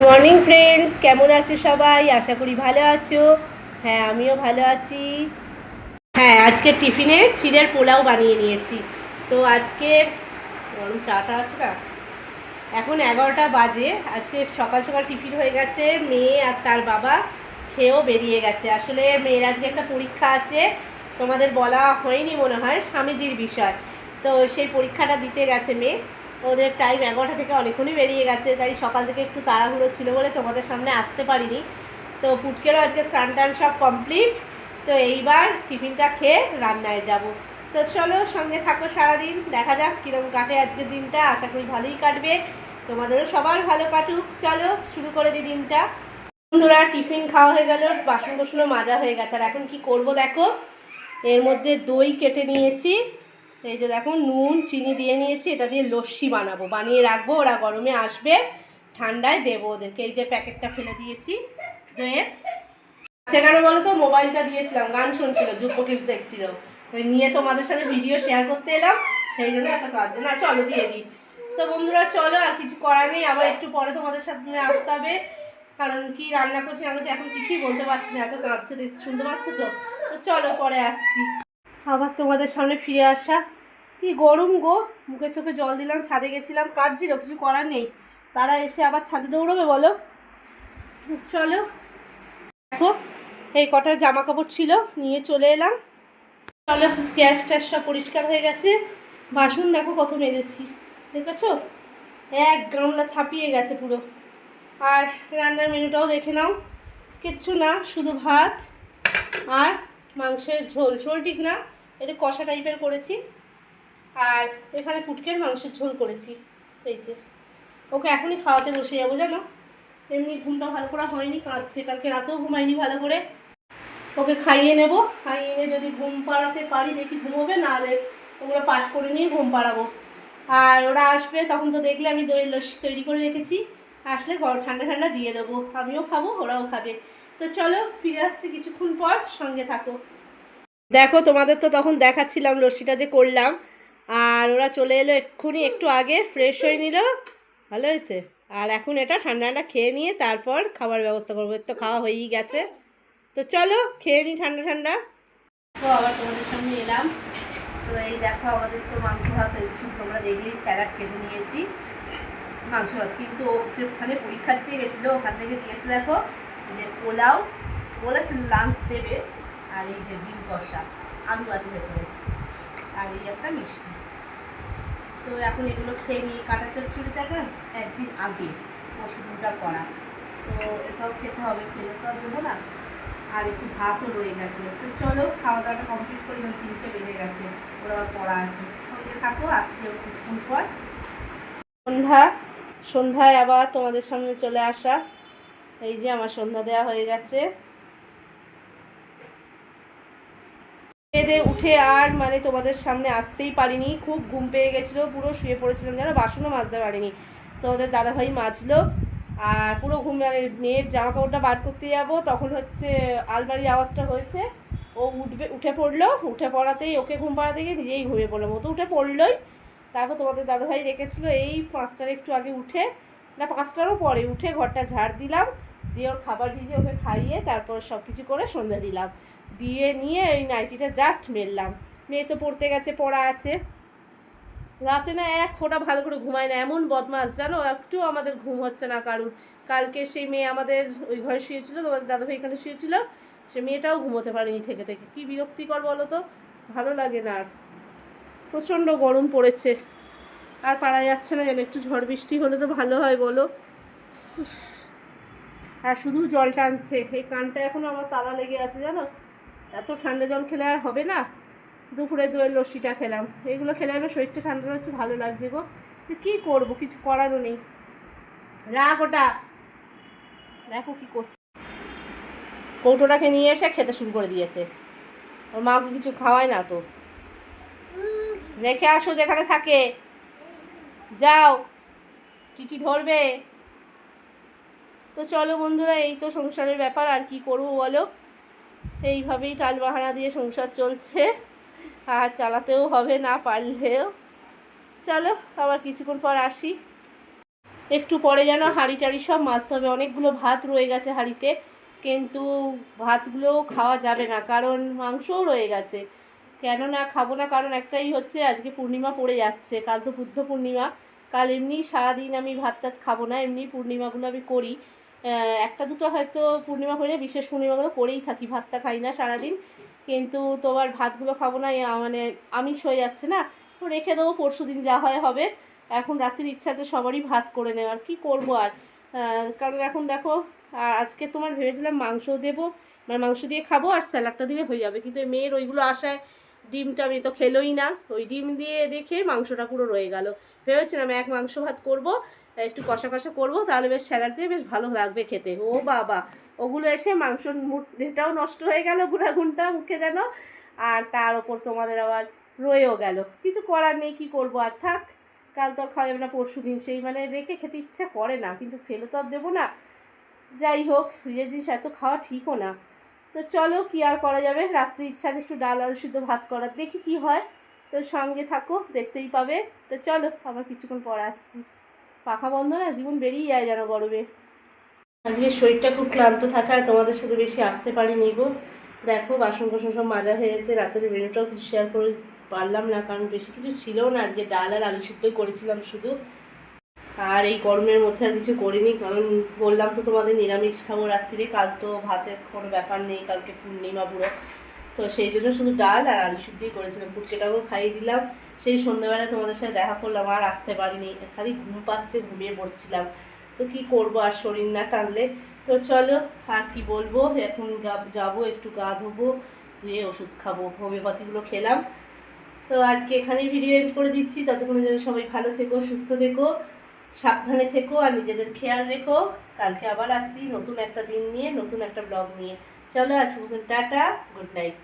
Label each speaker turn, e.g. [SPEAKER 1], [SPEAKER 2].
[SPEAKER 1] Morning friends, কেমন আছো সবাই? আশা করি ভালো আছো। হ্যাঁ আমিও ভালো আছি। হ্যাঁ আজকে টিফিনে চিড়ের পোলাও বানিয়ে নিয়েছি। তো আজকে গরম চাটা আছে না? এখন এগারোটা বাজে। আজকে সকাল সকাল টিফিন হয়ে গেছে। মেয়ে আর তার বাবা খেয়েও বেরিয়ে গেছে। আসলে মেয়ের আজকে একটা পরীক্ষা আছে। তোমাদের বলা হয়নি মনে হয়, স্বামীজির বিষয়। তো সেই পরীক্ষাটা দিতে গেছে মেয়ে। ওদের টাইম এগারোটা থেকে অনেকক্ষণই বেরিয়ে গেছে, তাই সকাল থেকে একটু তাড়াহুড়ো ছিল বলে তোমাদের সামনে আসতে পারিনি। তো পুটকেরও আজকে স্নান টান সব কমপ্লিট তো এইবার টিফিনটা খেয়ে রান্নায় যাব। তো চলো সঙ্গে থাকো সারাদিন, দেখা যাক কীরকম কাটে আজকের দিনটা, আশা করি ভালোই কাটবে। তোমাদেরও সবার ভালো কাটুক। চলো শুরু করে দিই দিনটা। বন্ধুরা, টিফিন খাওয়া হয়ে গেল বাসন কোসনও মাজা হয়ে গেছে। আর এখন কি করব দেখো? এর মধ্যে দই কেটে নিয়েছি এই যে দেখো, নুন, চিনি দিয়ে নিয়েছি, এটা দিয়ে লস্যি বানাবো। বানিয়ে রাখব, ওরা গরমে আসবে, ঠান্ডায় দেবো ওদেরকে। এই যে প্যাকেটটা ফেলে দিয়েছি দইয়ের সেখানে বলো তো? মোবাইলটা দিয়েছিলাম, গান শুনছিল যুবকিস দেখছিল। নিয়ে তোমাদের সাথে ভিডিও শেয়ার করতে এলাম, সেই জন্য একটা কাজ। না, চলো, দিয়ে দিই। তো বন্ধুরা, চলো, আর কিছু করার নেই, আবার একটু পরে তোমাদের সাথে আসতে হবে। কারণ কি রান্না করছি না করছি এখন কিছুই বলতে পারছি না, এত কাঁদছে শুনতে পাচ্ছ তো চলো, পরে আসছি। আবার তোমাদের সামনে ফিরে আসা। কি গরম গো? মুখে চোখে জল দিলাম, ছাদে গেছিলাম কাঁদছিল কিছু করার নেই। তারা এসে আবার ছাদে দৌড়বে বলো? চলো। দেখো, এই কটা জামা কাপড় ছিল, নিয়ে চলে এলাম। চলো, গ্যাস ট্যাস সব পরিষ্কার হয়ে গেছে। বাসন দেখো কত মেজেছি, দেখেছ? এক গামলা ছাপিয়ে গেছে পুরো। আর রান্নার মেনুটাও দেখে নাও। কিচ্ছু না, শুধু ভাত আর মাংসের ঝোল। ঝোল ঠিক না, এটা কষা টাইপের করেছি। আর এখানে পুটকের মাংসের ঝোল করেছি। এই যে। ওকে, এখনই খাওয়াতে বসে যাব, জানো? এমনি ঘুমটা ভালো করা হয়নি, কাঁদছে। কালকে রাতেও ঘুমাইনি ভালো করে। ওকে খাইয়ে নেব। খাইয়ে এনে যদি ঘুম পাড়াতে পারি, দেখি ঘুমোবে, নাহলে ওগুলো পাঠ করে নিয়ে ঘুম পাড়াবো। আর ওরা আসবে, তখন তো দেখলে আমি দই লস্যি তৈরি করে রেখেছি। আসলে গরম ঠান্ডা ঠান্ডা দিয়ে দেবো। আমিও খাব, ওরাও খাবে। তো চলো, ফিরে আসছি কিছুক্ষণ পর, সঙ্গে থাকো। দেখো, তোমাদের তো তখন দেখাচ্ছিলাম লস্যিটা যে করলাম। আর ওরা চলে এলো এক্ষুনি, একটু আগে ফ্রেশ হয়ে নিল। ভালো হয়েছে। আর এখন এটা ঠান্ডা ঠান্ডা খেয়ে নিয়ে তারপর খাবার ব্যবস্থা করব। তো খাওয়া হয়েই গেছে। তো চলো, খেয়ে নিই ঠান্ডা ঠান্ডা। তো আবার তোমাদের সামনে এলাম। তো এই দেখো, আমাদের তো মাংস ভাত হয়েছে। শুধু তোমরা দেখলেই স্যালাড কেটে নিয়েছি। মাংস ভাত। কিন্তু ওখানে পরীক্ষা দিয়ে গেছিল, ওখান থেকে দিয়েছে দেখো যে পোলাও। বলেছিল লাঞ্চ দেবে। আর এই যে ডিম কষা। আলু আছে ভেতরে। আর এই একটা মিষ্টি। তো এখন এগুলো খেয়ে নিয়ে কাটা চচ্চড়িটা না একদিন আগে দিনকার করা। তো এটাও খেতে হবে, খেলে তো আর দেবো না। আর একটু ভাতও রয়ে গেছে। তো চলো খাওয়া দাওয়াটা কমপ্লিট করি কারণ তিনটে বেজে গেছে। ওরা আবার পড়া আছে। সঙ্গে থাকো, আসছি কিছুক্ষণ পর। সন্ধ্যা, সন্ধ্যায় আবার তোমাদের সামনে চলে আসা। এই যে আমার সন্ধ্যা দেওয়া হয়ে গেছে। খেয়ে উঠে আর মানে তোমাদের সামনে আসতেই পারিনি। খুব ঘুম পেয়ে গেছিল, পুরো শুয়ে পড়েছিলাম যেন বাসনও মাজতে পারিনি। তোমাদের দাদাভাই মাজলো, আর পুরো ঘুম মানে মেয়ের জামা কাপড়টা বার করতে যাব, তখন হচ্ছে আলমারির আওয়াজটা হয়েছে। ও উঠবে, উঠে পড়ল, উঠে পড়াতেই ওকে ঘুম পাড়াতে গিয়ে নিজেই ঘুমিয়ে পড়লাম। ও তো উঠে পড়লোই। তারপর তোমাদের দাদাভাই রেখেছিলো, এই পাঁচটার একটু আগে উঠে, না পাঁচটারও পরে উঠে ঘরটা ঝাড় দিলাম। দিয়ে ওর খাবার ভিজে ওকে খাইয়ে তারপর সব কিছু করে সন্ধ্যা দিলাম। দিয়ে নিয়ে এই নাইটিটা জাস্ট মেললাম। মেয়ে তো পড়তে গেছে, পড়া আছে। রাতে না এক ফোঁটা ভালো করে ঘুমায় না, এমন বদমাস জানো? একটু আমাদের ঘুম হচ্ছে না কারুর। কালকে সেই মেয়ে আমাদের ওই ঘরে শুয়েছিল, তোমাদের দাদাভাই এখানে শুয়েছিল, সে মেয়েটাও ঘুমোতে পারেনি থেকে থেকে। কি বিরক্তিকর বলো তো? ভালো লাগে না আর। প্রচণ্ড গরম পড়েছে। আর পারা যাচ্ছে না যেন, একটু ঝড় বৃষ্টি হলে তো ভালো হয়, বলো। আর শুধু জল টানছে এই কানটা এখনও আমার তালা লেগে আছে, জানো? এত ঠান্ডা জল খেলে আর হবে না। দুপুরে দইয়ের লস্যিটা খেলাম। এগুলো খেলে আমার শরীরটা ঠান্ডা লাগছে, ভালো লাগছে গো। তো কী করব, কিছু করারও নেই। রাখ ওটা। দেখো কী করছে কৌটোটাকে নিয়ে এসে খেতে শুরু করে দিয়েছে। ওর মা ওকে কিছু খাওয়ায় না তো। রেখে আসো যেখানে থাকে। যাও। টিটি ধরবে। তো চলো বন্ধুরা, এই তো সংসারের ব্যাপার, আর কি করব বলো? এইভাবেই টাল বাহানা দিয়ে সংসার চলছে। আর চালাতেও হবে না পারলেও। চলো, আবার কিছুক্ষণ পর আসি। একটু পরে যেন হাঁড়ি টাড়ি সব মাজতে হবে। অনেকগুলো ভাত রয়ে গেছে হাঁড়িতে, কিন্তু ভাতগুলো খাওয়া যাবে না, কারণ মাংসও রয়ে গেছে। কেন না খাব না, কারণ একটাই হচ্ছে, আজকে পূর্ণিমা পড়ে যাচ্ছে। কাল তো বুদ্ধ পূর্ণিমা, কাল এমনি সারাদিন আমি ভাত টাত খাব না, এমনি পূর্ণিমাগুলো আমি করি। একটা দুটো হয়তো পূর্ণিমা করে বিশেষ পূর্ণিমাগুলো করেই থাকি, ভাতটা খাই না সারাদিন। কিন্তু তোমার ভাতগুলো খাব না মানে আমিষ হয়ে যাচ্ছে না, তো রেখে দেবো, পরশু দিন যা হয় হবে। এখন রাত্রির ইচ্ছা আছে সবারই ভাত করে নেওয়ার, কি করব আর? কারণ এখন দেখো আজকে তোমার ভেবেছিলাম মাংস দেবো মানে মাংস দিয়ে খাব আর স্যালাডটা দিলে হয়ে যাবে। কিন্তু মেয়ের ওইগুলো আসায় ডিমটা আমি তো খেলোই না। ওই ডিম দিয়ে দেখে মাংসটা পুরো রয়ে গেল। ভেবেছিলাম এক মাংস ভাত করব একটু কষা কষা করব, তাহলে বেশ স্যালাড দিয়ে বেশ ভালো লাগবে খেতে। ও বাবা, ওগুলো এসে মাংসর মুটাও নষ্ট হয়ে গেল গুঁড়াগুনটা মুখে যেন। আর তার ওপর তোমাদের আবার রয়েও গেল। কিছু করার নেই, কি করব? আর থাক, কাল তো আর খাওয়া যাবে না, পরশু দিন সেই মানে রেখে খেতে ইচ্ছা করে না, কিন্তু ফেলে তো আর দেবো না। যাই হোক ফ্রিজের জিনিস এত খাওয়া ঠিকও না। তো চলো, কি আর করা যাবে? রাত্রি ইচ্ছা আছে একটু ডাল আলু সিদ্ধ ভাত করার, দেখি কি হয়। তো সঙ্গে থাকো, দেখতেই পাবে। তো চলো, আবার কিছুক্ষণ পর আসছি। পাখা বন্ধ না, জীবন বেরিয়ে যায় যেন গরমে। আজকে শরীরটা খুব ক্লান্ত থাকায় তোমাদের সাথে বেশি আসতে পারিনি গো। দেখো বাসন কোসন সব মাজা হয়ে গেছে, রাতের মেনুটাও শেয়ার করে পারলাম না, কারণ বেশি কিছু ছিল না। আজকে ডাল আর আলু সিদ্ধই করেছিলাম শুধু। আর এই গরমের মধ্যে আর কিছু করিনি, কারণ বললাম তো তোমাদের নিরামিষ খাব রাত্রিরে। কাল তো ভাতের কোনো ব্যাপার নেই, কালকে পূর্ণিমা পুরো। তো সেই জন্য শুধু ডাল আর আলু সিদ্ধই করেছিলাম পুটকেটাকেও খাইয়ে দিলাম। সেই সন্ধ্যাবেলা তোমাদের সাথে দেখা করলাম, আর আসতে পারিনি। খালি ঘুম পাচ্ছে, ঘুমিয়ে পড়ছিলাম। তো কি করব আর শরীর না টানলে? তো চলো, আর কি বলব? এখন যাব, একটু গা ধোবো দিয়ে ওষুধ খাব। হোমিওপ্যাথিগুলো খেলাম। তো আজকে এখানেই ভিডিও এড করে দিচ্ছি। ততক্ষণে যেন সবাই ভালো থেকো, সুস্থ থেকো, সাবধানে থেকো, আর নিজেদের খেয়াল রেখো। কালকে আবার আসছি নতুন একটা দিন নিয়ে, নতুন একটা ব্লগ নিয়ে। চলো আজকে টাটা গুড নাইট